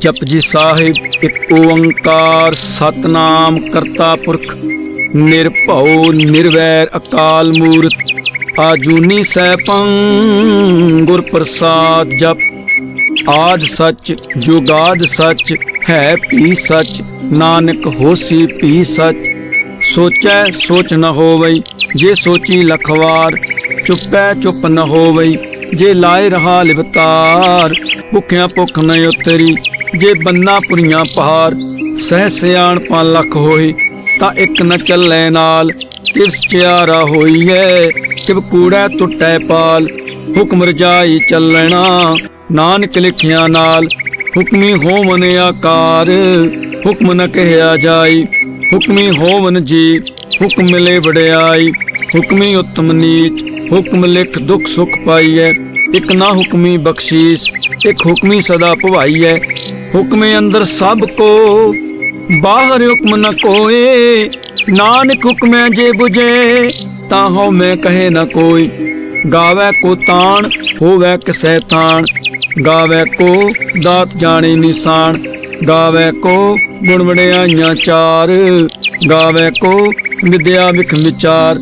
ਜਪਜੀ ਸਾਹਿਬ, ਇੱਕ ਓੰਕਾਰ ਸਤਨਾਮ ਕਰਤਾ ਪੁਰਖ, ਨਿਰਭਉ, ਨਿਰਵੈਰ ਅਕਾਲ ਮੂਰਤ, ਆਜੂਨੀ ਸੈਭੰ, ਗੁਰ ਪ੍ਰਸਾਦ ਜਪ। ਆਦ ਸੱਚ ਜੁਗਾਦ ਸੱਚ, ਹੈ ਭੀ ਸੱਚ, ਨਾਨਕ ਹੋਸੀ ਭੀ ਸੱਚ। ਸੋਚੈ, ਸੋਚ ਨ ਹੋਵਈ ਜੇ ਸੋਚੀ ਲਖਵਾਰ, ਚੁੱਪੈ ਚੁੱਪ ਨ ਹੋਵਈ, ਜੇ ਲਾਏ ਰਹਾ ਲਿਵਤਾਰ, ਭੁੱਖਿਆਂ ਭੁੱਖ ਨ ਉਤਰੀ, ਜੇ ਬੰਨਾ ਪੁਰੀਆਂ ਪਹਾੜ ਸਹਿ ਸਿਆਣ ਲੱਖ ਹੋਏ ਤਾਂ ਇੱਕ ਨ ਚੱਲੇ ਨਾਲ ਕਿਵ ਸਚਿਆਰਾ ਹੋਈਐ, ਕਿਵ ਕੂੜਾ ਟੁੱਟੈ ਪਾਲ, ਹੁਕਮ ਰਜਾਈ ਚੱਲਣਾ, ਨਾਨਕ ਲਿਖਿਆ ਨਾਲ, ਹੁਕਮੀ ਹੋਵਨ ਆਕਾਰ, ਹੁਕਮ ਨ ਕਹਿਆ ਜਾਈ, ਹੁਕਮੀ ਹੋਵਨ ਜੀ ਹੁਕਮ ਮਿਲੇ ਵਡਿਆਈ, ਹੁਕਮੀ ਉਤਮ ਨੀਚ, ਹੁਕਮ ਲਿਖ ਦੁਖ ਸੁਖ ਪਾਈਐ, ਇਕ ਨਾ ਹੁਕਮੀ ਬਖਸ਼ੀਸ, ਇਕ ਹੁਕਮੀ ਸਦਾ ਭਵਾਈਐ। ਹੁਕਮੇ ਅੰਦਰ ਸਭ ਕੋ, ਬਾਹਰ ਹੁਕਮ ਨ ਕੋਏ, ਨਾਨਕ ਹੁਕਮੈ ਜੇ 부ਜੇ ਤਾਂ ਹਉ ਮੈਂ ਕਹੇ ਨ ਕੋਈ। ਗਾਵੇ ਕੋ ਤਾਣ, ਹੋਵੇ ਕਿਸੈ ਤਾਣ ਗਾਵੇ ਕੋ ਦਾਤ ਜਾਣੇ ਨਿਸ਼ਾਨ, ਗਾਵੇ ਕੋ ਗੁਣ ਵਡਿਆਈਆਂ ਚਾਰ, ਗਾਵੇ ਕੋ ਵਿਦਿਆ ਵਿਖ ਵਿਚਾਰ,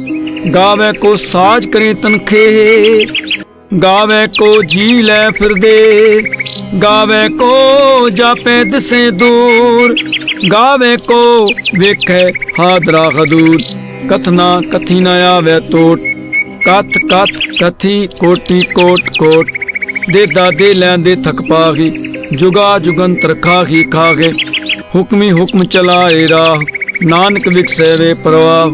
ਗਾਵੇ ਕੋ ਸਾਜ ਕਰੇ ਤਨਖੇ ਗਾਵੇ ਕੋ ਜੀ ਲੈ ਫਿਰਦੇ, ਗਾਵੇ ਕੋ ਜਾਪੇ ਦਿਸੇ ਦੂਰ, ਗਾਵੇ ਕੋ ਵੇਖੇ ਹਾਦਰਾ ਹਦੂਰ, ਕਥਨਾ ਕਥੀ ਨ ਆਵੇ ਟੋਟ ਕਥ ਕਥ ਕਥੀ ਕੋਟੀ ਕੋਟ ਕੋਟ, ਦੇ ਦਾਦੇ ਲੈਂਦੇ ਥਕ ਪਾਗੀ ਜੁਗਾ ਜੁਗੰਤਰ ਖਾਹੀ ਖਾਗੇ ਹੁਕਮੀ ਹੁਕਮ ਚਲਾਏ ਰਾਹ ਨਾਨਕ ਵਿਖਸੇ ਵੇ ਪ੍ਰਵਾਹ,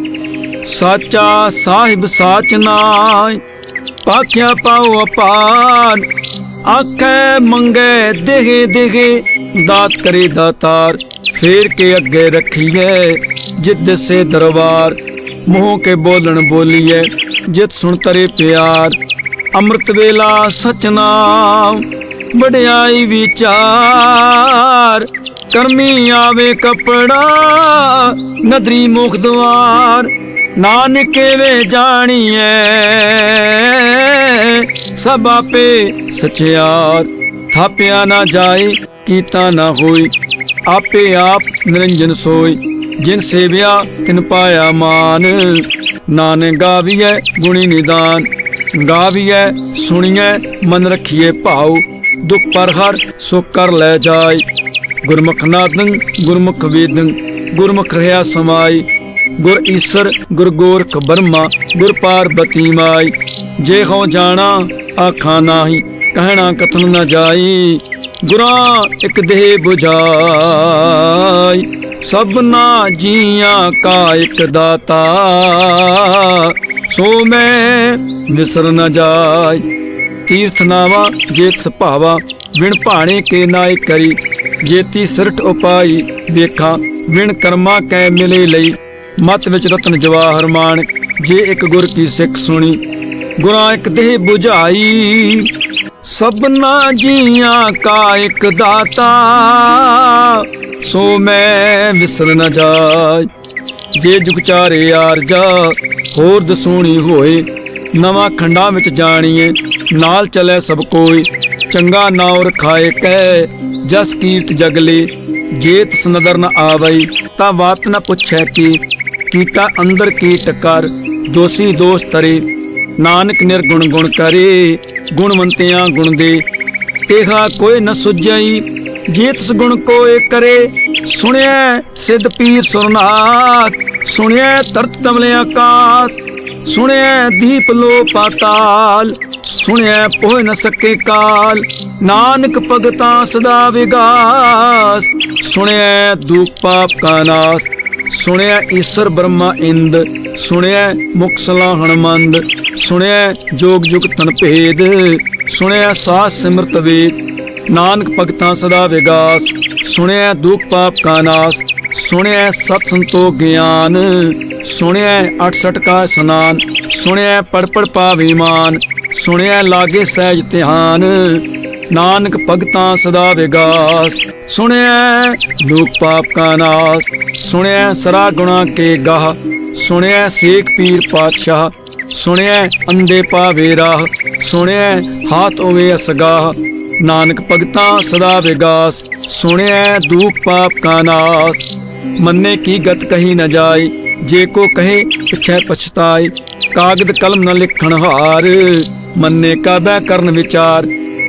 ਸਾਚਾ ਸਾਹਿਬ ਸਾਚ ਨਾਇ ਪਾਖਿਆ ਪਾਉ ਅਪਾਰ, ਆਖੇ ਮੰਗੇ ਦੇਹ ਦੇਹ, ਦਾਤ ਕਰੇ ਦਾਤਾਰ, ਫੇਰ ਕੇ ਅੱਗੇ ਰੱਖੀਏ ਜਿੱਦ ਸੇ ਦਰਬਾਰ, ਮੂੰਹ ਕੇ ਬੋਲਣ ਬੋਲੀਏ ਜਿਤ ਸੁਣ ਤਰੇ ਪਿਆਰ, ਅੰਮ੍ਰਿਤ ਵੇਲਾ ਸਚਨਾ ਵਡਿਆਈ ਵਿਚਾਰ। ਕਰਮੀ ਆਵੇ ਕਪੜਾ, ਨਦਰੀ ਮੁਖ ਦੁਆਰ ਨਾਨਕੇ ਵੇ ਜਾਣੀਐ। ਸਭ ਆਪੇ ਸਚਿਆਰ ਥਾਪਿਆ ਨਾ ਜਾਏ, ਕੀਤਾ ਨਾ ਹੋਈ। ਆਪੇ ਆਪ ਨਿਰੰਜਨ ਸੋਈ, ਜਿਨ ਸੇਵਿਆ, ਤਿਨ ਪਾਇਆ ਮਾਨ। ਨਾਨਕ ਗਾਵੀਐ ਗੁਣੀ ਨਿਦਾਨ, ਗਾਵੀਐ ਸੁਣੀਐ, ਮਨ ਰਖੀਏ ਭਾਉ। ਦੁਖ ਪਰ ਹਰ ਸੁਖ ਕਰ ਲੈ ਜਾਏ। ਗੁਰਮੁਖ ਨਾਦੰ, ਗੁਰਮੁਖ ਵੇਦੰ, ਗੁਰਮੁਖ ਰਹਾ ਸਮਾਈ, ਗੁਰ ਈਸਰ, ਗੁਰ ਗੋਰਖ ਬਰਮਾ, ਗੁਰ ਪਾਰਬਤੀ ਮਾਈ। ਜੇ ਹੋ ਜਾਣਾ, ਆਖਾਂ ਨਾਹੀ, ਕਹਿਣਾ ਕਥਨ ਨਾ ਜਾਈ। ਗੁਰਾਂ ਇੱਕ ਦੇਹ 부ਜਾਈ ਸਭਨਾ ਜੀਆਂ ਕਾ ਇੱਕ ਦਾਤਾ। ਸੋ ਮੈਂ ਵਿਸਰ ਨਾ ਜਾਈ, ਤੀਰਥ ਨਾਵਾ ਜੇਤ ਸੁਭਾਵਾ ਵਿਣ ਭਾਣੇ ਕੇ ਨਾਇ ਕਰੀ। ਜੇਤੀ ਸਿਰਠ ਉਪਾਈ ਵੇਖਾਂ, ਵਿਣ ਕਰਮਾ ਕੈ ਮਿਲੇ ਲਈ। ਮਤ ਵਿੱਚ ਰਤਨ ਜਵਾਹਰ ਮਾਨਕ ਜੇ ਇੱਕ ਗੁਰ ਕੀ ਸਿੱਖ ਸੁਣੀ, ਗੁਰਾਂ ਇੱਕ ਦੇਹ 부ਝਾਈ ਸਭਨਾ ਜੀਆਂ ਕਾ ਇੱਕ ਦਾਤਾ, ਸੋ ਮੈਂ ਵਿਸਰ ਨ ਜਾਏ ਜੇ ਜੁਗ ਆਰਜਾ, ਹੋਰ ਦਸੂਣੀ ਹੋਏ, ਨਵਾਂ ਖੰਡਾਂ ਵਿੱਚ ਜਾਣੀਏ, ਨਾਲ ਚੱਲੇ ਸਭ ਕੋਈ, ਚੰਗਾ ਨਾਉ ਰਖਾਏ ਕੈ ਜਸ ਕੀਰਤ ਜਗਲੇ ਜੇਤ ਸੁਨਦਰ ਨਦਰ ਨ ਆਵਈ, ਤਾਂ ਵਾਤ ਨ ਪੁੱਛੈ ਕੀ? ਕੀਟਾ ਅੰਦਰ ਕੀਟ ਕਰ, ਦੋਸੀ ਦੋਸ ਤਰੇ। ਨਾਨਕ ਨਿਰਗੁਣ ਗੁਣ ਕਰੇ, ਗੁਣਵੰਤਿਆਂ ਗੁਣ ਦੇ। ਇਹਾ ਕੋਈ ਨ ਸੁਝਈ ਜੇ ਤਿਸ ਗੁਣ ਕੋਏ ਕਰੇ। ਸੁਣਿਆ ਸਿੱਧ ਪੀਰ ਸੁਰਨਾਥ ਸੁਣਿਆ ਤਰਤ ਤਮਲੇ ਆਕਾਸ ਸੁਣਿਆ ਦੀਪ ਲੋ ਪਾਤਾਲ ਸੁਣਿਆ ਪੋਇ ਨ ਸਕੇ ਕਾਲ। ਨਾਨਕ ਭਗਤਾਂ ਸਦਾ ਵਿਗਾਸ ਸੁਣਿਆ ਦੁਖ ਪਾਪ ਕਾ ਨਾਸ। ਸੁਣਿਆ ਈਸ਼ਰ ਬ੍ਰਹਮਾ ਇੰਦ ਸੁਣਿਆ ਮੁਕਸਲਾ ਸਲਾਹਣ ਮੰਦ। ਸੁਣਿਆ ਜੋਗ ਜੁਗ ਤਨ ਭੇਦ ਸੁਣਿਆ ਸਾਧ ਸਿਮਰਤ ਵੇਦ। ਨਾਨਕ ਭਗਤਾਂ ਸਦਾ ਵਿਗਾਸ ਸੁਣਿਆ ਦੁਖ ਪਾਪ ਕਾ ਨਾਸ। ਸੁਣਿਆ ਸਤ ਸੰਤੋ ਗਿਆਨ ਸੁਣਿਆ 68 ਕਾ ਸਨਾਨ ਸੁਣਿਆ ਪੜਪੜ ਪੜ ਪਾਵੇ ਮਾਨ ਸੁਣਿਆ ਲਾਗੇ ਸਹਿਜ ਧਿਆਨ, ਨਾਨਕ ਭਗਤਾਂ ਸਦਾ ਵਿਗਾਸ। ਸੁਣਿਆ ਦੁਖ ਪਾਪ ਕਾ ਨਾਸ ਸੁਣਿਆ ਸਰਾ ਗੁਣਾ ਕੇ ਗਾਹ ਸੁਣਿਆ ਸੇਖ ਪੀਰ ਪਾਤਸ਼ਾਹ ਸੁਣਿਆ ਅੰਦੇ ਪਾਵੇ ਰਾਹ, ਸੁਣਿਐ ਹਾਥ ਹੋਵੇ ਅਸਗਾਹ, ਨਾਨਕ ਭਗਤਾਂ ਸਦਾ ਵਿਗਾਸ ਸੁਣਿਆ ਦੂਖ ਪਾਪ ਕਾ ਨਾਸ। ਮੰਨੇ ਕੀ ਗਤ ਕਹੀ ਨਾ ਜਾਏ ਜੇ ਕੋ ਕਹੇ ਪਿਛੈ ਪਛਤਾਏ ਕਾਗਦ ਕਲਮ ਨ ਲਿਖਣ ਹਾਰ। ਮੰਨੇ ਕਾ ਬੈ ਕਰਨ ਵਿਚਾਰ,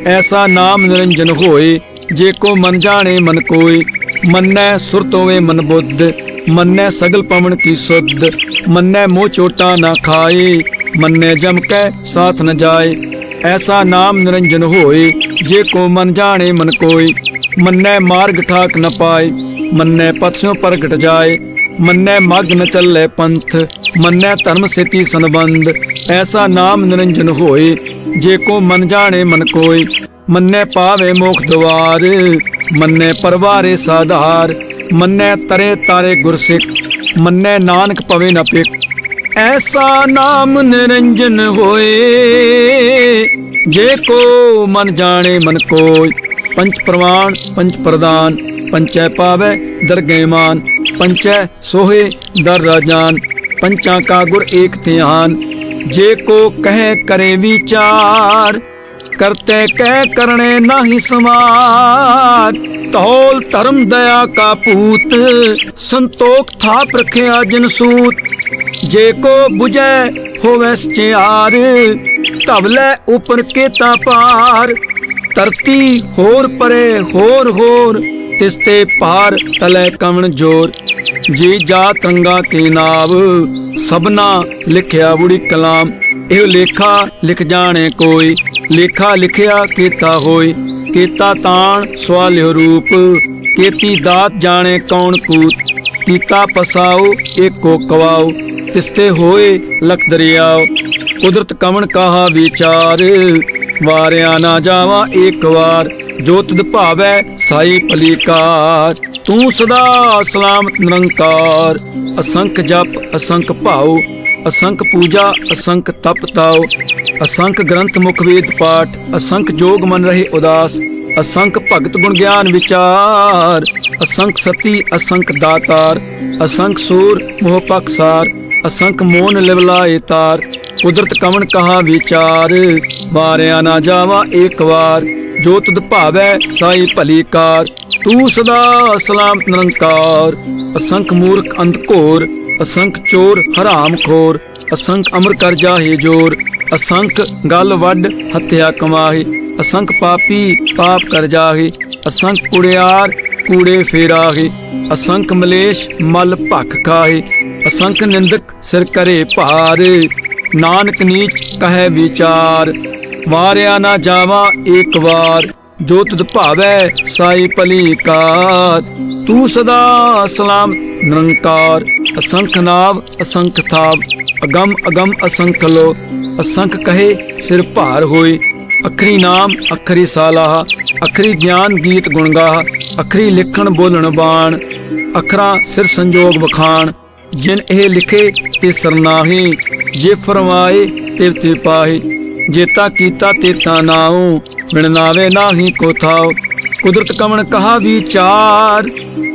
ਐਸਾ ਨਾਮ ਨਿਰੰਜਨ ਹੋਏ, ਜੇ ਕੋ ਮਨ ਜਾਣੇ ਮਨ ਕੋਈ ਮੰਨੈ ਸੁਰਤ ਮਨ ਬੁੱਧ, ਮੰਨੈ ਸਗਲ ਪਵਨ ਕੀ ਸੁਧ। ਮੰਨੈ ਮੋਹ ਚੋਟਾ ਨਾ ਖਾਏ, ਮੰਨੈ ਜਮ ਕੈ ਸਾਥ ਨ ਜਾਏ। ਐਸਾ ਨਾਮ ਨਿਰੰਜਨ ਹੋਏ, ਜੇ ਕੋ ਮਨ ਜਾਣੇ ਮਨ ਕੋਈ ਮੰਨੈ ਮਾਰਗ ਠਾਕ ਨ ਪਾਏ ਮੰਨੈ ਪਤਿਓਂ ਪ੍ਰਗਟ ਜਾਏ, ਮੰਨੈ ਮਗ ਨ ਚੱਲੇ ਪੰਥ, ਮੰਨੈ ਧਰਮ ਸੇਤੀ ਸੰਬੰਧ, ਐਸਾ ਨਾਮ ਨਿਰੰਜਨ ਹੋਏ, ਜੇ ਕੋ ਮਨ ਜਾਣੇ ਮਨ ਕੋਈ ਮੰਨੈ ਪਾਵੇ ਮੋਖ ਦਵਾਰ, ਮੰਨੈ ਪਰਵਾਰੇ ਸਾਧਾਰ, ਮੰਨੈ ਤਰੇ ਤਾਰੇ ਗੁਰਸਿੱਖ, ਮੰਨੈ ਨਾਨਕ ਪਵੇ ਨ ਪਿਕ ਐਸਾ ਨਾਮ ਨਿਰੰਜਨ ਹੋਏ, ਜੇ ਕੋ ਮਨ ਜਾਣੇ ਮਨ ਕੋਈ ਪੰਚ ਪ੍ਰਮਾਣ ਪੰਚ ਪ੍ਰਦਾਨ ਪੰਚੈ ਪਾਵੈ, ਦਰਗਹਿ ਮਾਨ ਪੰਚੈ ਸੋਹੇ, ਦਰ ਰਾਜਾਨ, ਪੰਚਾਂ ਕਾ ਗੁਰ ਏਕ ਧਿਆਨ। ਜੇ ਕੋ ਕਹੇ ਕਰੇ ਵਿਚਾਰ, ਕਰਤੇ ਕਹਿ ਕਰਨੇ ਨਾਹੀ ਸਮਾਰ। ਤੌਲ ਧਰਮ ਦਇਆ ਕਾ ਪੂਤ, ਸੰਤੋਖ ਥਾਪ ਰਖਿਆ ਜਨ ਸੂਤ। ਜੇ ਕੋ 부ਜੈ ਹੋਵੈ ਸਚਿਆਰ ਧਵਲੇ ਉਪਰ ਕੇਤਾ ਪਾਰ। ਧਰਤੀ ਹੋਰ ਪਰੇ, ਹੋਰ ਹੋਰ ਤਿਸਤੇ ਪਾਰ ਤਲੇ ਕਵਣ ਜੋਰ। ਜੀ ਜਾ ਤਰੰਗਾ ਕੇ ਨਾਵ, ਸਭਨਾ ਲਿਖਿਆ ਬੁੜੀ ਕਲਾਮ। ਇਹ ਲੇਖਾ ਲਿਖ ਜਾਣੇ ਕੋਈ, ਲੇਖਾ ਲਿਖਿਆ ਕੀਤਾ ਹੋਈ। ਕੀਤਾ ਤਾਣ ਸਵਾਲਿਓ ਰੂਪ, ਕੀਤੀ ਦਾਤ ਜਾਣੇ ਕੌਣ ਕੂਤ। ਕੀਤਾ ਪਸਾਉ, ਏਕੋ ਕਵਾਉ ਤਿਸਤੇ ਹੋਏ ਲਖ ਦਰਿਆਉ। ਕੁਦਰਤ ਕਵਣ ਕਾਹਾ ਵਿਚਾਰ ਵਾਰਿਆ ਨਾ ਜਾਵਾ ਏਕ ਵਾਰ, ਜੋ ਤੁਧ ਭਾਵੈ ਸਾਈ ਭਲੀਕਾਰ ਤੂੰ ਸਦਾ ਸਲਾਮਤ ਨਿਰੰਕਾਰ, ਅਸੰਖ ਜਪ, ਅਸੰਖ ਭਾਉ, ਅਸੰਖ ਪੂਜਾ, ਅਸੰਖ ਤਪ ਤਾਉ। ਅਸੰਖ ਗ੍ਰੰਥ ਮੁਖ ਵੇਦ ਪਾਠ, ਅਸੰਖ ਜੋਗ ਮਨ ਰਹੇ ਉਦਾਸ। ਅਸੰਖ ਭਗਤ ਗੁਣ ਗਿਆਨ ਵਿਚਾਰ, ਅਸੰਖ ਸਤੀ, ਅਸੰਖ ਦਾਤਾਰ। ਅਸੰਖ ਸੂਰ ਮੋਹ ਪਕਸਾਰ ਅਸੰਖ ਮੋਨ ਲਿਵਲਾਏ ਤਾਰ। ਕੁਦਰਤ ਕਵਣ ਕਹਾ ਵਿਚਾਰ? ਵਾਰਿਆ ਨਾ ਜਾਵਾ ਏਕ ਵਾਰ। ਜੋ ਤੁਧ ਭਾਵੈ ਸਾਈ ਭਲੀ ਕਾਰ। ਤੂੰ ਸਦਾ ਸਲਾਮਤ ਨਿਰੰਕਾਰ। ਅਸੰਖ ਮੂਰਖ ਅੰਧ ਘੋਰ। ਅਸੰਖ ਚੋਰ ਹਰਾਮ ਖੋਰ। ਅਸੰਖ ਅਮਰ ਕਰ ਜਾਹੇ ਜੋਰ। ਅਸੰਖ ਗਲ ਵੱਡ ਹੱਤਿਆ ਕਮਾਹੇ। ਅਸੰਖ ਪਾਪੀ ਪਾਪ ਕਰ ਜਾਹੇ। ਅਸੰਖ ਕੁੜਿਆਰ ਕੂੜੇ ਫੇਰਾਹੇ। ਅਸੰਖ ਮਲੇਸ਼ ਮਲ ਭਖ ਖਾਹੇ। ਅਸੰਖ ਨਿੰਦਕ ਸਿਰ ਕਰੇ ਭਾਰ। ਨਾਨਕ ਨੀਚ ਕਹੈ ਵਿਚਾਰ, ਵਾਰਿਆ ਨਾ ਜਾਵਾ ਏਕ ਵਾਰ, ਜੋ ਤੁਧ ਭਾਵੈ ਸਾਈ ਭਲੀ ਕਾਰ। ਤੂੰ ਸਦਾ ਸਲਾਮ ਨਿਰੰਕਾਰ, ਅਸੰਖ ਨਾਵ, ਅਸੰਖ ਥਾਵ, ਅਗੰਮ ਅਗੰਮ ਅਸੰਖ ਲੋ, ਅਸੰਖ ਕਹੇ ਸਿਰ ਭਾਰ ਹੋਏ। ਅਖਰੀ ਨਾਮ, ਅਖਰੀ ਸਾਲਾਹ, ਅਖਰੀ ਗਿਆਨ ਗੀਤ ਗੁਣਗਾਹ ਅਖਰੀ ਲਿਖਣ ਬੋਲਣ ਬਾਣ, ਅਖਰਾਂ ਸਿਰ ਸੰਜੋਗ ਵਖਾਣ। ਜਿਨ ਇਹ ਲਿਖੇ ਤੇ ਸਰਨਾਹੀ, ਜੇ ਫਰਮਾਏ ਤੇ ਤੇ ਪਾਹੀ ਜੇਤਾ ਕੀਤਾ ਤੇਤਾ ਨਾਉ ਬਿਨ ਨਾਵੇ ਨਾਹੀ ਕੋ ਥਾਉ। ਕੁਦਰਤ ਕਵਣ ਕਹਾ ਵਿਚਾਰ,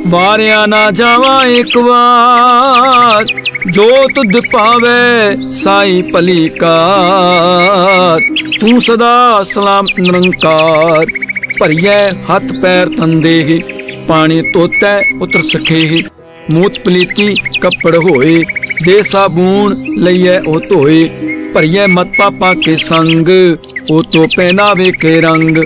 ਵਾਰਿਆ ਨਾ ਜਾਵਾ ਇੱਕ ਵਾਰ। ਜੋ ਤੁਧ ਪਾਵੇ ਸਾਈ ਭਲੀ ਕਾਰ। ਤੂੰ ਸਦਾ ਸਲਾਮਤ ਨਿਰੰਕਾਰ, ਭਰੀਐ ਹੱਥ ਪੈਰ ਤੰਦੇ ਪਾਣੀ ਤੋਤੈ ਉਤਰ ਸਖੇ ਮੂਤ ਪਲੀਤੀ ਕੱਪੜ ਹੋਏ, ਦੇ ਸਾਬੂਨ ਲਈਐ ਉਹ ਧੋਏ, ਭਰੀਐ ਮਤ ਪਾਪਾ ਕੇ ਸੰਗ, ਉਹ ਤੋ ਪਹਿਨਾਵੇ ਕੇ ਰੰਗ,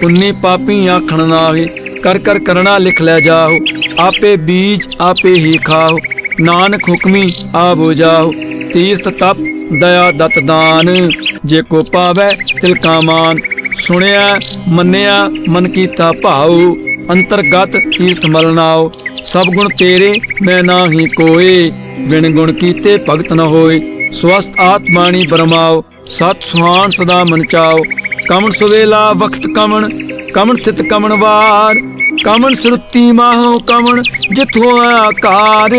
ਪੁੰਨੀ ਪਾਪੀ ਆਖਣ ਨਾਹੀ, ਕਰ ਕਰ ਕਰਣਾ ਲਿਖ ਲੈ ਜਾਓ ਆਪੇ ਬੀਜ ਆਪੇ ਹੀ ਖਾਓ ਨਾਨਕ ਹੁਕਮੀ ਆਵੋ ਜਾਓ ਤੀਰਥ ਤਪ ਦਇਆ ਦਤ ਦਾਨ, ਜੇ ਕੋ ਪਾਵੈ ਤਿਲ ਕਾ ਮਾਨ, ਸੁਣਿਆ ਮੰਨਿਆ ਮਨ ਕੀਤਾ ਭਾਉ ਅੰਤਰਗਤ ਤੀਰਥ ਮਲਨਾਓ ਸਭ ਗੁਣ ਤੇਰੇ, ਮੈਂ ਨਾਹੀ ਕੋਏ। ਵਿਣ ਗੁਣ ਕੀਤੇ ਭਗਤ ਨ ਹੋਏ। ਸਵਸਤ ਆਤਮਾਣੀ ਬਰਮਾਓ। ਸਤ ਸੁਹਾਨ ਸਦਾ ਮਨ ਚਾਓ। ਕਮਣ ਸੁਵੇਲਾ ਵਖਤ ਕਮਣ ਕਮਣ ਥਿਤ ਕਮਣ ਵਾਰ। ਕਮਣ ਸੁਰਤੀ ਮਾਹੋ ਕਮਣ, ਜਿਥੋਂ ਆਕਾਰ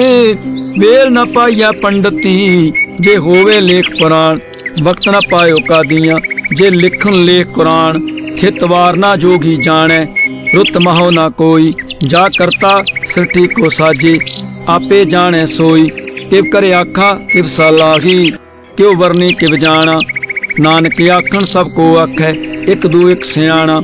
ਵੇਲ ਨ ਪਾਈਆ ਪੰਡਤੀ, ਜੇ ਹੋਵੇ ਲੇਖ ਪੁਰਾਣ। ਵਕਤ ਨ ਪਾਇਓ ਕਾਦੀਆਂ, ਜੇ ਲਿਖਣ ਲੇਖ ਕੁਰਾਨ। ਥਿਤ ਵਾਰ ਨਾ ਜੋਗੀ ਜਾਣੈ। ਰੁੱਤ ਮਹੋ ਨਾ ਕੋਈ, ਜਾ ਕਰਤਾ ਸ੍ਰਿਸ਼ਟੀ ਕੋ ਸਾਜੇ, ਆਪੇ ਜਾਣੈ ਸੋਈ ਤਿਵ ਕਰੇ ਆਖਾ ਤਿਵ ਸਲਾਹੀ ਕਿਉ ਵਰਨੀ ਕਿਵ ਜਾਣਾ, ਨਾਨਕ ਆਖਣ ਸਭ ਕੋ ਆਖੈ, ਇੱਕ ਦੂ ਇੱਕ ਸਿਆਣਾ,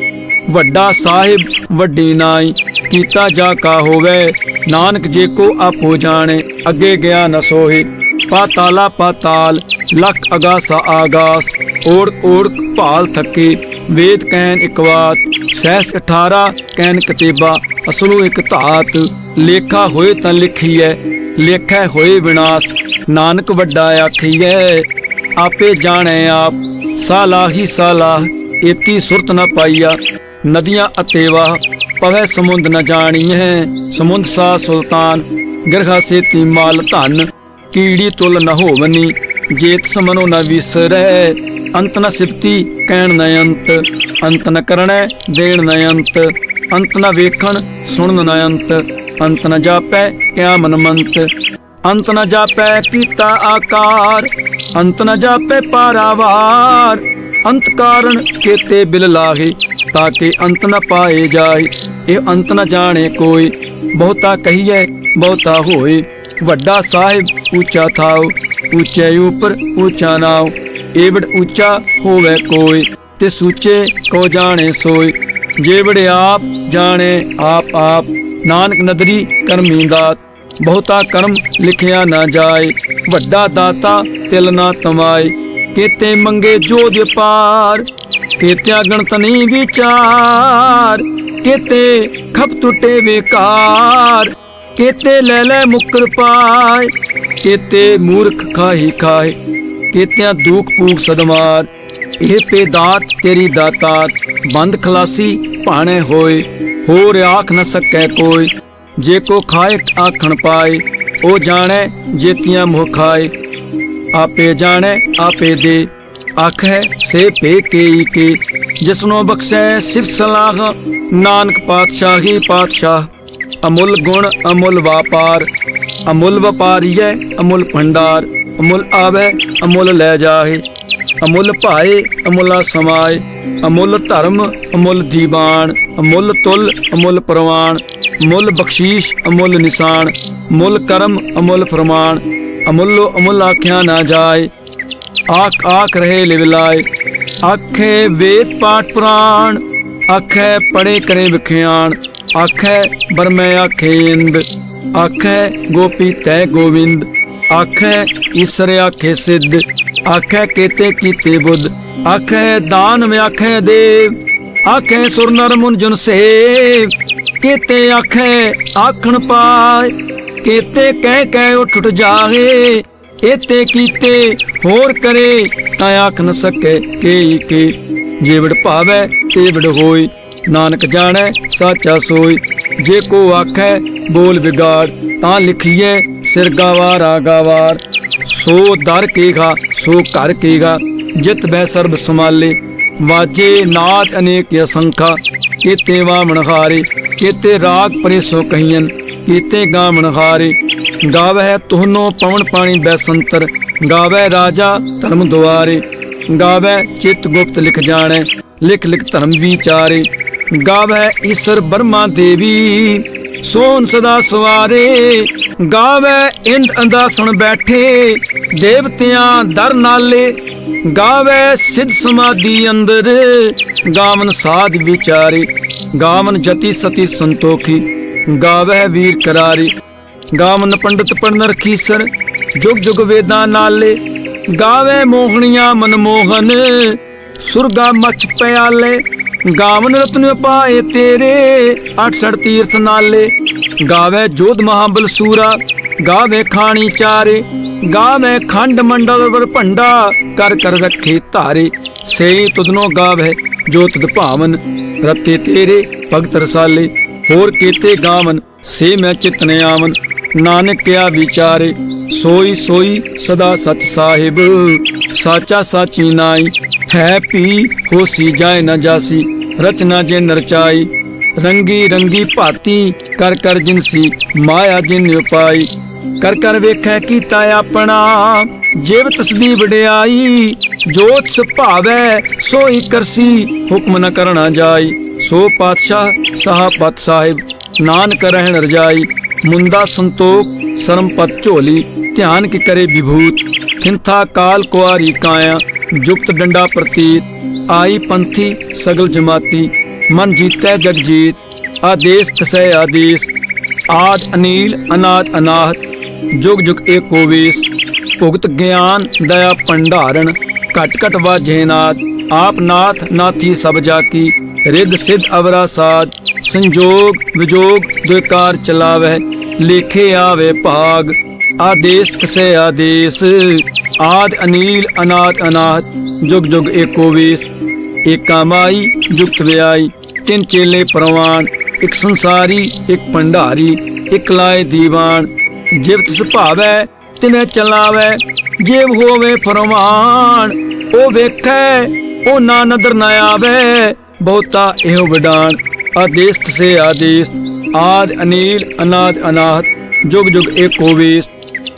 ਵੱਡਾ ਸਾਹਿਬ ਵੱਡੀ ਨਾਈ, ਕੀਤਾ ਜਾ ਕਾ ਹੋਵੇ, ਨਾਨਕ ਜੇ ਕੋ ਆਪੋ ਜਾਣੇ, ਅੱਗੇ ਗਿਆ ਨ ਸੋਹੀ, ਪਾਤਾਲਾ ਪਾਤਾਲ, ਲਖ ਅਗਾਸਾ ਆਗਾਸ ਓੜ ਓੜ ਭਾਲ ਥੱਕੇ ਵੇਦ ਕੈਨ ਇਕਵਾਤ ਸਹਿਸ 18 ਕੈਨ ਕਤੇਬਾ, ਅਸਲੂ ਇੱਕ ਧਾਤ, ਲੇਖਾ ਹੋਏ ਤਾਂ ਲਿਖੀਐ, ਲੇਖੈ ਹੋਏ ਵਿਨਾਸ਼, ਨਾਨਕ ਵੱਡਾ ਆਖੀਐ, ਆਪੇ ਜਾਣੈ ਆਪ, ਸਾਲਾਹੀ ਸਾਲਾਹ, ਏਤੀ ਸੁਰਤ ਨਾ ਪਾਈਆ, ਨਦੀਆਂ ਅਤੇਵਾ, ਪਵੈ ਸਮੁੰਦ ਨ ਜਾਣੀਐ, ਸਮੁੰਦ ਸਾ ਸੁਲਤਾਨ, ਗਿਰਹਾ ਸੇਤੀ ਮਾਲ ਧਨ, ਕੀੜੀ ਤੁਲ ਨ ਹੋਵਨੀ, ਜੇਤ ਸਮਨੋ ਨ ਵਿਸਰੈ ਅੰਤ ਨ ਸਿਫਤੀ ਕਹਿਣ ਨ ਅੰਤ ਅੰਤ ਨ ਕਰਣੈ ਦੇਣ ਨ ਅੰਤ ਅੰਤ ਨ ਵੇਖਣ ਸੁਣਨ ਨ ਅੰਤ ਅੰਤ ਨ ਜਾਪੈ ਕਿਆ ਮਨਮੰਤ, ਅੰਤ ਨ ਜਾਪੈ ਪੀਤਾ ਆਕਾਰ, ਅੰਤ ਨ ਜਾਪੈ ਪਾਰਾਵਾਰ, ਅੰਤ ਕਾਰਨ ਕੇਤੇ ਬਿਲ ਲਾਗੇ ਤਾਕੇ ਅੰਤ ਨ ਪਾਏ ਜਾਏ, ਇਹ ਅੰਤ ਨ ਜਾਣੇ ਕੋਈ, ਬਹੁਤਾ ਕਹੀਏ ਬਹੁਤਾ ਹੋਏ, ਵੱਡਾ ਸਾਹਿਬ ਉੱਚਾ ਥਾਉ, ਉੱਚੇ ਉਪਰ ਉੱਚਾ ਨਾਉ ਏਵੜ ਉੱਚਾ ਹੋਵੇ ਕੋਈ ਤੇ ਸੂਚੇ ਕੋ ਜਾਣੇ ਸੋਈ। ਜੇਵੜ ਆਪ ਜਾਣੇ ਆਪ ਆਪ, ਨਾਨਕ ਨਦਰੀ ਕਰਮੀ ਬਹੁਤਾ ਕਰਮ ਲਿਖਿਆ ਨਾ ਜਾਏ, ਵੱਡਾ ਦਾਤਾ ਤਿਲ ਨਾ ਤਮਾਏ। ਕੀਤੇ ਮੰਗੇ ਜੋਧ ਪਾਰ, ਕੀਤਿਆ ਗਣਤ ਨਹੀਂ ਵਿਚਾਰ। ਕੀਤੇ ਖਪ ਟੁੱਟੇ ਵਿਕਾਰ, ਕੀਤੇ ਲੈ ਲੈ ਮੁਕਰ ਪਾਏ। ਕੀਤੇ ਮੂਰਖ ਖਾਹੀ ਖਾਏ ਕੀਤਿਆਂ ਦੂਖ ਪੂਖ ਸਦਮਾਰ ਇਹ ਪੇਦਾਤ ਤੇਰੀ ਦਾਤਾਤ ਬੰਦ ਖਲਾਸੀ ਭਾਣੇ ਹੋਏ। ਹੋਰ ਆਖ ਨ ਸਕੈ ਕੋਈ। ਜੇ ਕੋ ਖਾਏ ਆਖਣ ਪਾਏ, ਉਹ ਜਾਣੈ ਜੇਤੀਆਂ ਮੁਖ ਖਾਏ ਆਪੇ ਜਾਣੈ, ਆਪੇ ਦੇ। ਆਖੈ ਸੇ ਪੇ ਕੇਈ ਕੇ। ਜਿਸਨੋ ਬਖਸ਼ੈ ਸਿਫ ਸਲਾਹ, ਨਾਨਕ ਪਾਤਸ਼ਾਹੀ ਪਾਤਸ਼ਾਹ। ਅਮੁੱਲ ਗੁਣ, ਅਮੁੱਲ ਵਾਪਾਰ। ਅਮੁੱਲ ਵਪਾਰੀਐ, ਅਮੁੱਲ ਭੰਡਾਰ। ਅਮੁੱਲ ਆਵੇ ਅਮੁੱਲ ਲੈ ਜਾਏ, ਅਮੁੱਲ ਭਾਏ, ਅਮੁੱਲਾ ਸਮਾਏ, ਅਮੁੱਲ ਧਰਮ, ਅਮੁੱਲ ਦੀਵਾਨ, ਅਮੁੱਲ ਤੁਲ, ਅਮੁੱਲ ਪ੍ਰਵਾਨ ਮੁੱਲ ਬਖਸ਼ੀਸ਼, ਅਮੁੱਲ ਨਿਸ਼ਾਨ ਮੁੱਲ ਕਰਮ, ਅਮੁੱਲ ਫਰਮਾਨ, ਅਮੁੱਲੋ ਅਮੁੱਲ ਆਖਿਆ ਨਾ ਜਾਏ, ਆਖ ਆਖ ਰਹੇ ਲਿਵਲਾਏ ਆਖੇ ਵੇਦ ਪਾਠ ਪੁਰਾਣ, ਆਖੇ ਪੜੇ ਕਰੇ ਵਿਖਿਆਣ, ਆਖੇ ਬਰਮੈ ਆਖੇ ਇੰਦ, ਆਖੇ ਗੋਪੀ ਤੈ ਗੋਵਿੰਦ, ਆਖੇ ਈਸਰ ਆਖੇ ਸਿੱਧ, ਆਖੇ ਕੇਤੇ ਕੀਤੇ ਬੁੱਧ, ਆਖੇ ਦਾਨ ਮੈਂ ਆਖੇ ਦੇਵ, ਆਖੇ ਸੁਰ ਨਰ ਮੁਨ ਜਨ ਸੇਵ, ਕੀਤੇ ਆਖੇ ਆਖਣ ਪਾਏ, ਕੀਤੇ ਕਹਿ ਕਹਿ ਉੱਠ ਉੱਠ ਇਤੇ ਕੀਤੇ ਹੋਰ ਕਰੇ ਤਾਂ ਆਖ ਨ ਸਕੇ ਕੇ ਕੇ, ਜੀਵੜ ਭਾਵੈ ਤੇਵੜ ਹੋਈ ਨਾਨਕ ਜਾਣੈ ਸਾਚਾ ਸੋਈ ਜੇ ਕੋ ਆਖੈ ਬੋਲ ਵਿਗਾੜ, ਤਾਂ ਲਿਖੀਏ ਸਿਰ ਗਾਵਾਰ ਆਗਾਵਾਰ ਸੋ ਦਰ ਕੇਗਾ, ਸੋ ਘਰ ਕੇਗਾ, ਜਿਤ ਬੈ ਸਰਬ ਸਮਾਲੇ ਵਾਜੇ ਨਾਦ ਅਨੇਕ ਅਸੰਖਾ, ਕੀਤੇ ਵਾਮਣ ਹਾਰੇ, ਕੀਤੇ ਰਾਗ ਪਰੇ ਸੋ ਕਹੀਨ ਕੀਤੇ ਗਾਮਣ ਹਾਰੇ। ਗਾਵਹਿ ਤੁਹਨੋ ਪਵਨ ਪਾਣੀ ਬੈਸੰਤਰ ਗਾਵੈ ਰਾਜਾ ਧਰਮ ਦੁਆਰੇ। ਗਾਵੈ ਚਿਤ ਗੁਪਤ ਲਿਖ ਜਾਣੈ, ਲਿਖ ਲਿਖ ਧਰਮ ਵਿਚਾਰੇ। ਗਾਵੈ ਈਸ਼ਰ ਬਰਮਾ ਦੇਵੀ ਸੋਨ ਸਦਾ ਸਵਾਰੇ, ਗਾਵੈ ਇੰਦ ਅੰਦਾਸਣ ਬੈਠੇ, ਦੇਵਤਿਆਂ ਦਰ ਨਾਲੇ, ਗਾਵੈ ਸਿੱਧ ਸਮਾਧੀ ਅੰਦਰ, ਗਾਵਨ ਸਾਧ ਵਿਚਾਰੇ, ਗਾਵਨ ਜਤੀ ਸਤੀ ਸੰਤੋਖੀ ਗਾਵੈ ਵੀਰ ਕਰਾਰੇ, ਗਾਵਨ ਪੰਡਤ ਪੜਨ ਰਖੀਸਰ ਜੁਗ ਜੁਗ ਵੇਦਾਂ ਨਾਲੇ, ਗਾਵੇ ਮੋਹਣੀਆਂ ਮਨਮੋਹਨ, ਸੁਰਗਾ ਮਚ ਪਿਆਲੇ ਗਾਵਨ ਰਤਨ ਪਾਏ ਤੇਰੇ 68 ਤੀਰਥ ਨਾਲੇ। ਗਾਵੇ ਜੋਧ ਮਹਾਬਲ ਸੂਰਾ, ਗਾਵੇ ਖਾਣੀ ਚਾਰੇ। ਗਾਵੇ ਖੰਡ ਮੰਡਲ ਵਰ ਭੰਡਾ, ਕਰ ਕਰ ਰੱਖੇ ਧਾਰੇ। ਸੇ ਤੁਧਨੋ ਗਾਵੇ ਜੋ ਤੁਧ ਭਾਵਨ, ਰਤੇ ਤੇਰੇ ਭਗਤ ਰਸਾਲੇ। ਹੋਰ ਕੀਤੇ ਗਾਵਨ, ਸੇ ਮੈਂ ਚਿਤਨੇ ਆਵਨ। ਨਾਨਕ ਕਿਆ ਵਿਚਾਰੇ, ਸੋਈ ਸੋਈ ਸਦਾ ਸਚ ਸਾਹਿਬ। ਸਾਚਾ ਸਾਚੀ ਨਾਈ ਹੈ ਪੀ, ਹੋਸੀ ਜਾਏ ਨਾ ਜਾਸੀ, ਰਚਨਾ ਜੇ ਨਰਚਾਈ, ਰੰਗੀ ਰੰਗੀ ਭਾਤੀ, ਕਰ ਕਰ ਜਿਨਸੀ ਮਾਇਆ ਜਿਨ ਉਪਾਈ। ਕਰ ਕਰ ਵੇਖੈ ਕੀਤਾ ਆਪਣਾ, ਜਿਵ ਤਸਦੀ ਵਡਿਆਈ ਜੋਤ ਸੁਭਾਵੈ ਸੋਈ ਕਰਸੀ, ਹੁਕਮ ਨ ਕਰਣਾ ਜਾਈ। ਸੋ ਪਾਤਸ਼ਾਹ ਸਾਹਪਤ ਸਾਹਿਬ, ਨਾਨਕ ਰਹਿਣ ਰਜਾਈ। ਮੁੰਦਾ ਸੰਤੋਖ, ਸਰਮ ਝੋਲੀ, ਧਿਆਨ ਕੀ ਕਰੇ ਵਿਭੂਤ। ਖਿੰਥਾ ਕਾਲ ਕੁਆਰੀ ਕਾਇਆ ਜੁਗਤ ਡੰਡਾ ਪ੍ਰਤੀਤ, ਆਈ ਪੰਥੀ ਸਗਲ ਜਮਾਤੀ, ਮਨ ਜੀਤੈ ਜਗ ਜੀਤ, ਆਦੇਸ ਤਸੈ ਆਦੇਸ, ਆਦ ਅਨੀਲ ਅਨਾਦ ਅਨਾਹਤ, ਜੁਗ ਜੁਗ ਏਕੋ ਵੇਸ, ਭੁਗਤ ਗਿਆਨ ਦਇਆ ਭੰਡਾਰਨ, ਘਟ ਘਟ ਵਾਜੇ ਨਾਦ, ਆਪ ਨਾਥ ਨਾਥੀ ਸਭ ਜਾ ਕੀ ਰਿੱਧ ਸਿਧ ਅਵਰਾ ਸਾਧ, ਸੰਜੋਗ ਵਿਜੋਗ ਦੁਇਕਾਰ ਚਲਾਵੈ ਲੇਖੇ ਆਵੇ ਭਾਗ, ਆਦੇਸ ਤਸੇ ਆਦੇਸ। ਆਦ ਅਨੀਲ, ਅਨਾਦ ਅਨਾਹਤ ਜੁਗ ਜੁਗ ਏਕੋ ਵੇਸ, ਏਕਾ ਮਾਈ, ਜੁਗਤ ਵਿਆਈ, ਤਿੰਨ ਚੇਲੇ ਪ੍ਰਵਾਨ, ਇੱਕ ਸੰਸਾਰੀ, ਇੱਕ ਭੰਡਾਰੀ, ਇੱਕ ਲਾਏ ਦੀਵਾਨ। ਜਿਵ ਤਿਸ ਭਾਵੈ, ਤਿਨੈ ਚਲਾਵੈ, ਜਿਵ ਹੋਵੇ ਫਰਮਾਨ, ਉਹ ਵੇਖੈ, ਉਹ ਨਾ ਨਦਰ ਨਾ ਆਵੇ, ਬਹੁਤਾ ਇਹੋ ਵਿਡਾਨ। ਆਦੇਸ ਤਸੇ ਆਦੇਸ ਆਦ ਅਨੀਲ, ਅਨਾਦ ਅਨਾਹਤ ਜੁਗ ਜੁਗ ਏਕੋ ਵੇਸ।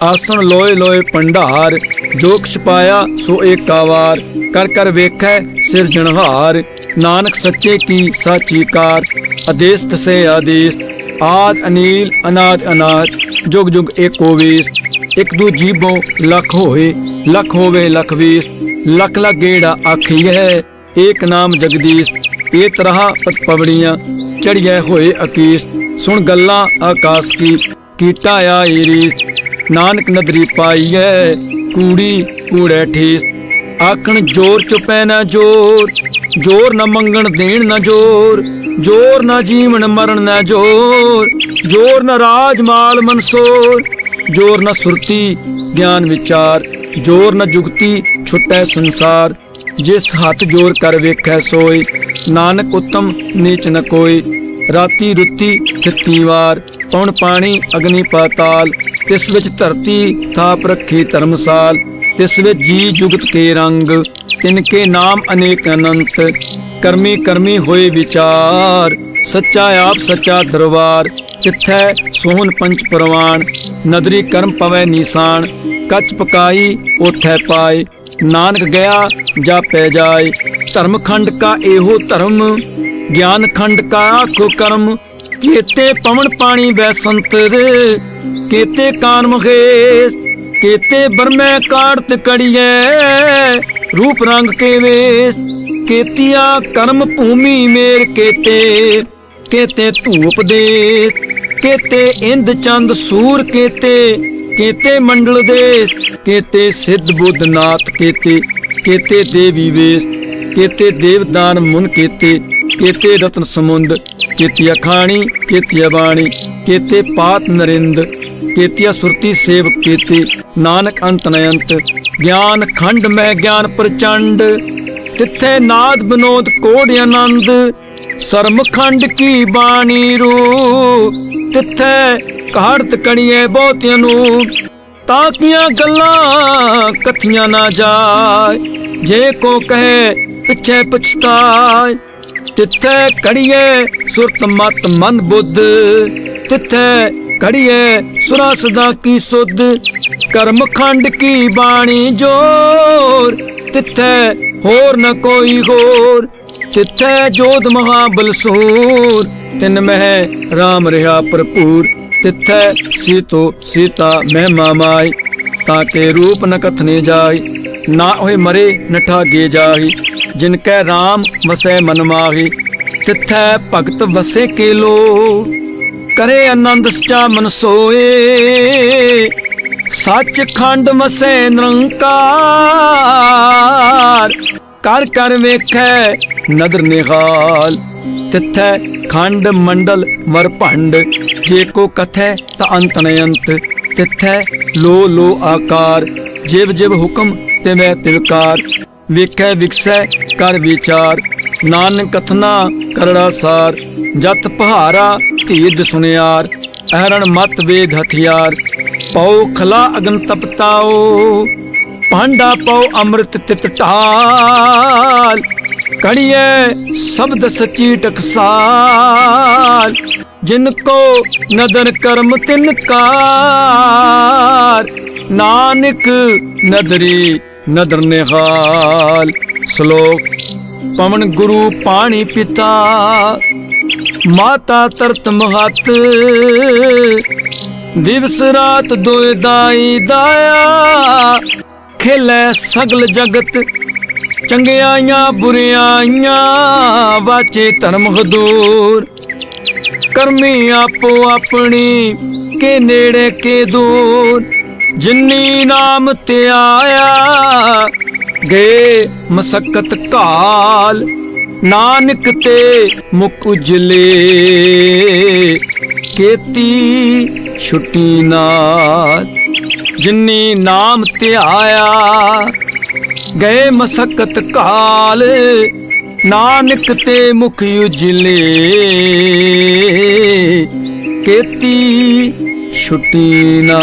ਆਸਣ ਲੋਏ ਲੋਏ ਭੰਡਾਰ, ਜੋ ਕੁਛ ਪਾਇਆ ਸੋ ਏਕਾ ਵਾਰ ਕਰ ਕਰ ਵੇਖੈ ਸਿਰਜਣਹਾਰ ਨਾਨਕ ਸੱਚੇ ਕੀ ਸਾਚੀ ਕਾਰ ਆਦੇਸ ਤਸੇ ਆਦੇਸ ਆਦ ਅਨੀਲ, ਅਨਾਦ ਅਨਾਦ, ਜੁਗ ਜੁਗ ਏਕੋ ਵੇਸ ਇੱਕ ਦੂ ਜੀਬੋਂ ਲੱਖ ਹੋਏ, ਲੱਖ ਹੋਵੇ ਲੱਖ ਵੇਸ ਲੱਖ ਲੱਖ ਗੇੜਾ ਹੈ ਏਕ ਨਾਮ ਜਗਦੀਸ਼ ਇਹ ਤਰ੍ਹਾਂ ਪਤ ਪਵੜੀਆਂ ਚੜੀਐ ਹੋਏ ਅਕੀਸ ਸੁਣ ਗੱਲਾਂ ਆਕਾਸ ਕੀ, ਕੀਟਾ ਆ ਏਰੀਸ ਨਾਨਕ ਨਦਰੀ ਪਾਈਐ, ਕੂੜੀ ਕੂੜੈ ਠੇਸ। ਆਖਣ ਜੋਰ ਚੁਪੈ ਨਾ ਜੋਰ ਜੋਰ ਨਾ ਮੰਗਣ ਦੇਣ ਨਾ ਜੋਰ ਜੋਰ ਨਾ ਜੀਵਨ ਮਰਨ ਨਾ ਜੋਰ ਜੋਰ ਨਾ ਰਾਜ ਮਾਲ ਮਨਸੋਰ, ਜੋਰ ਨਾ ਸੁਰਤੀ ਗਿਆਨ ਵਿਚਾਰ, ਜੋਰ ਨਾ ਜੁਗਤੀ ਛੁਟੈ ਸੰਸਾਰ। ਜਿਸ ਹੱਥ ਜੋਰ ਕਰ ਵੇਖੈ ਸੋਏ ਨਾਨਕ ਉਤਮ ਨੀਚ ਨ ਕੋਈ, ਰਾਤੀ ਰੁੱਤੀ ਥਿੱਤੀ ਵਾਰ। ਪੌਣ ਪਾਣੀ, ਅਗਨੀ ਪਾਤਾਲ, ਤਿਸ ਵਿੱਚ ਧਰਤੀ ਥਾਪ ਰੱਖੀ ਧਰਮਸਾਲ, ਤਿਸ ਵਿੱਚ ਜੀ ਜੁਗਤ ਕੇ ਰੰਗ, ਤਿਨ ਕੇ ਨਾਮ ਅਨੇਕ ਅਨੰਤ, ਕਰਮੀ ਕਰਮੀ ਹੋਏ ਵਿਚਾਰ, ਸੱਚਾ ਆਪ ਸੱਚਾ ਦਰਬਾਰ, ਤਿੱਥੈ ਸੋਹਣ ਪੰਚ ਪ੍ਰਵਾਨ, ਨਦਰੀ ਕਰਮ ਪਵੈ ਨੀਸਾਨ, ਕੱਚ ਪਕਾਈ ਉਥੈ ਪਾਏ, ਨਾਨਕ ਗਿਆ ਜਾਪੈ ਜਾਏ ਧਰਮ ਖੰਡ ਕਾ ਇਹੋ ਧਰਮ ਗਿਆਨ ਖੰਡ ਕਾ ਆਖੋ ਕਰਮ ਕੀਤੇ ਪਵਨ ਪਾਣੀ ਵੈ ਸੰਤਰ ਕੀਤੇ ਕਾਨ ਮਖੇਸ ਕੀਤੇ ਬਰਮੈ ਕਾੜਤ ਕੜੀਐ, ਰੂਪ ਰੰਗ ਕੇ ਵੇਸ ਕੀਤਿਆ ਕਰਮ ਭੂਮੀ ਮੇਰ ਕੀਤੇ ਕੀਤੇ ਧੂਪ ਦੇਸ, ਕੀਤੇ ਇੰਦ ਚੰਦ ਸੂਰ ਕੀਤੇ ਕੀਤੇ ਮੰਡਲ ਦੇਸ, ਕੀਤੇ ਸਿੱਧ ਬੁੱਧ ਨਾਥ ਕੀਤੇ ਕੀਤੇ ਦੇਵੀ ਵੇਸ, ਕੀਤੇ ਦੇਵਦਾਨ ਮੁਨ ਕੀਤੇ ਕੀਤੇ ਰਤਨ ਸਮੁੰਦ ਕੀਤੀ ਖਾਣੀ ਕੀਤੀ ਬਾਣੀ, ਕੀਤੇ ਪਾਤ ਨਰਿੰਦ, ਕੀਤਿਆ ਸੁਰਤੀ ਸੇਵ ਕੀਤੀ, ਨਾਨਕ ਅੰਤ ਨਯੰਤ, ਗਿਆਨ ਖੰਡ ਮੈਂ ਗਿਆਨ ਪ੍ਰਚੰਡ, ਤਿੱਥੇ ਨਾਦ ਬਨੋਦ ਕੋੜ ਆਨੰਦ, ਸਰਮ ਖੰਡ ਕੀ ਬਾਣੀ ਰੂ, ਤਿੱਥੇ ਕਹੜਤ ਕਣੀਏ ਬਹੁਤਿਆਂ ਨੂੰ ਤਾਕੀਆਂ ਗੱਲਾਂ ਕਥੀਆਂ ਨਾ ਜਾਏ, ਜੇ ਕੋ ਕਹੇ ਪਿੱਛੇ ਪਛਤਾਏ ਤਿੱਥੇ ਕੜੀਏ ਸੁਰਤ ਮਤ ਮਨ ਬੁੱਧ। ਤਿੱਥੇ ਕੜੀਏ ਸੁਰਾ ਸਦਾ ਕੀ ਸੁਧ। ਕਰਮ ਖੰਡ ਕੀ ਬਾਣੀ ਜੋਰ। ਤਿੱਥੇ ਹੋਰ ਨ ਕੋਈ ਹੋਰ। ਤਿੱਥੇ ਜੋਧ ਮਹਾਬਲ ਸੂਰ ਤਿਨ ਮਹਿ RAM ਰਿਹਾ ਭਰਪੂਰ। ਤਿੱਥੇ ਸੀਤੋ ਸੀਤਾ ਮਹਿਮਾ ਮਾਈ। ਤਾਂ ਕੇ ਰੂਪ ਨ ਕਥਨੇ ਜਾਈ। ਨਾ ਹੋਏ ਮਰੇ ਨ ਠਾਗੇ ਜਾਈ ਜਿਨ ਕੈ RAM ਵਸੈ ਮਨ ਮਾਹੀ, ਤਿੱਥੈ ਭਗਤ ਵਸੇ ਕੇ ਲੋ ਕਰੇ ਆਨੰਦ ਸਚਾ ਮਨ ਸੋਏ, ਸੱਚ ਖੰਡ ਵਸੈ ਨਿਰੰਕਾਰ। ਕਰ ਕਰ ਵੇਖੈ ਨਦਰ ਨਿਹਾਲ, ਤਿਥੈ ਖੰਡ ਮੰਡਲ ਵਰ ਭੰਡ। ਜੇ ਕੋ ਕਥੈ ਤਾ ਅੰਤ ਨਯੰਤ ਤਿਥੈ ਲੋ ਲੋ ਆਕਾਰ। ਜਿਵ ਜਿਵ ਹੁਕਮ ਤੇ ਤਿਵਕਾਰ ਵੇਖੈ ਵਿਕਸੈ ਕਰ ਵਿਚਾਰ, ਨਾਨਕ ਕਥਨਾ ਕਰੜਾ ਸਾਰ, ਜਤ ਪਹਾਰਾ ਧੀਰਜ ਸੁਨਿਆਰ ਅਹਰਣ ਮਤ ਵੇਦ ਹਥਿਆਰ, ਪਉ ਖਲਾ ਅਗਨ ਤਪਤਾਓ ਪਾਂਡਾ ਪਉ ਅੰਮ੍ਰਿਤ ਤਿਤ ਢਾਲ ਕੜੀਏ ਸ਼ਬਦ ਸੱਚੀ ਟਕਸਾਲ, ਜਿਨ ਕੋ ਨਦਰ ਕਰਮ ਤਿਨ ਕਾਰ, ਨਾਨਕ ਨਦਰੀ ਨਦਰ ਨਿਹਾਲ, ਸ਼ਲੋਕ, ਪਵਨ ਗੁਰੂ ਪਾਣੀ ਪਿਤਾ, ਮਾਤਾ ਤਰਤ ਮਹਤ, ਦਿਵਸ ਰਾਤ ਦੋਇ ਦਾਈ ਦਾਇਆ, ਖੇਲੇ ਸਗਲ ਜਗਤ, ਚੰਗਿਆਈਆਂ ਬੁਰਿਆਈਆਂ, ਵਾਚੇ ਧਰਮ ਹਦੂਰ। ਕਰਮੀ ਆਪੋ ਆਪਣੀ, ਕੇ ਨੇੜੇ ਕੇ ਦੂਰ। ਜਿੰਨੀ ਨਾਮ ਤੇ ਗਏ ਮਸਕਤ ਕਾਲ। ਨਾਨਕ ਤੇ ਮੁਕ ਉਜਲੇ, ਕੀਤੀ ਛੁੱਟੀ ਨਾਲ। ਜਿੰਨੀ ਨਾਮ ਤੇ ਗਏ ਮਸਕਤ ਕਾਲ। ਨਾਨਕ ਤੇ ਮੁਖ ਉਜਲੇ, ਕੀਤੀ ਛੁੱਟੀ ਨਾ